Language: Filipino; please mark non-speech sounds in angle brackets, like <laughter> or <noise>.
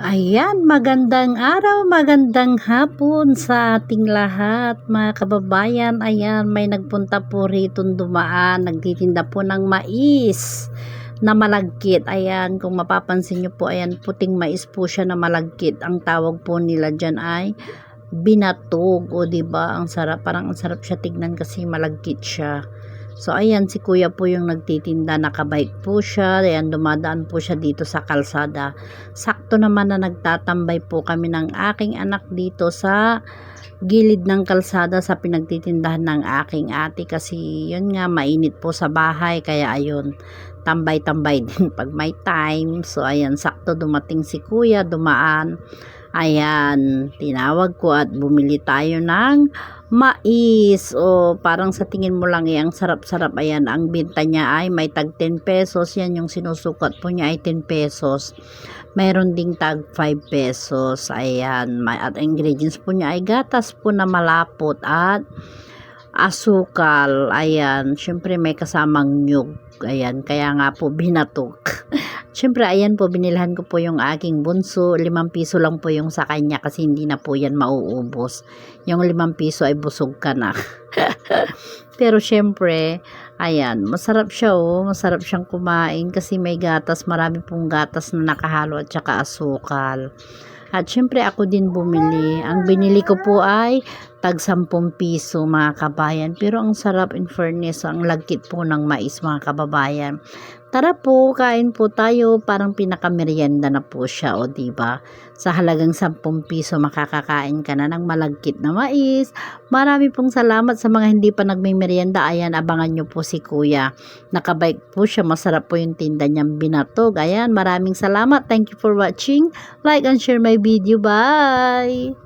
Ayan, magandang araw, magandang hapon sa ating lahat, mga kababayan. Ayan, may nagpunta po rito dumaan, nagtitinda po ng mais na malagkit. Ayan, kung mapapansin nyo po, ayan, puting mais po siya na malagkit. Ang tawag po nila dyan ay binatog. O, ba Ang sarap, parang ang sarap siya tignan kasi malagkit siya. So, ayan, si kuya po yung nagtitinda, nakabike po siya, ayan, dumadaan po siya dito sa kalsada. Sakto naman na nagtatambay po kami ng aking anak dito sa gilid ng kalsada sa pinagtitindahan ng aking ate kasi yun nga, mainit po sa bahay, kaya ayun, tambay-tambay <laughs> din pag may time. So, ayan, sakto dumating si kuya, dumaan. Ayan, tinawag ko at bumili tayo ng mais. O parang sa tingin mo lang eh, ang sarap-sarap. Ayan ang binta niya ay may tag 10 pesos. Yan yung sinusukat po niya ay 10 pesos. Mayroon ding tag 5 pesos. Ayan may, at ingredients po niya ay gatas po na malapot at asukal. Ayan syempre may kasamang nyug. Ayan kaya nga po binatok <laughs> Siyempre, ayan po, binilhan ko po yung aking bunso. Limang piso lang po yung sa kanya kasi hindi na po yan mauubos. Yung limang piso ay busog ka na. <laughs> Pero syempre, ayan, masarap siya oh. Masarap siyang kumain kasi may gatas. Marami pong gatas na nakahalo at saka asukal. At syempre ako din bumili. Ang binili ko po ay tag 10 piso mga kabayan. Pero ang sarap in fairness, ang lagkit po ng mais mga kababayan. Tara po, kain po tayo. Parang pinaka-merienda na po siya, o ba? Sa halagang 10 piso makakakain ka na ng malagkit na mais. Marami pong salamat sa mga hindi pa nagme-merienda. Ayan, abangan nyo po si Kuya. Nakabike po siya. Masarap po yung tinda niyang binatog. Ayan, maraming salamat. Thank you for watching. Like and share my video. Bye!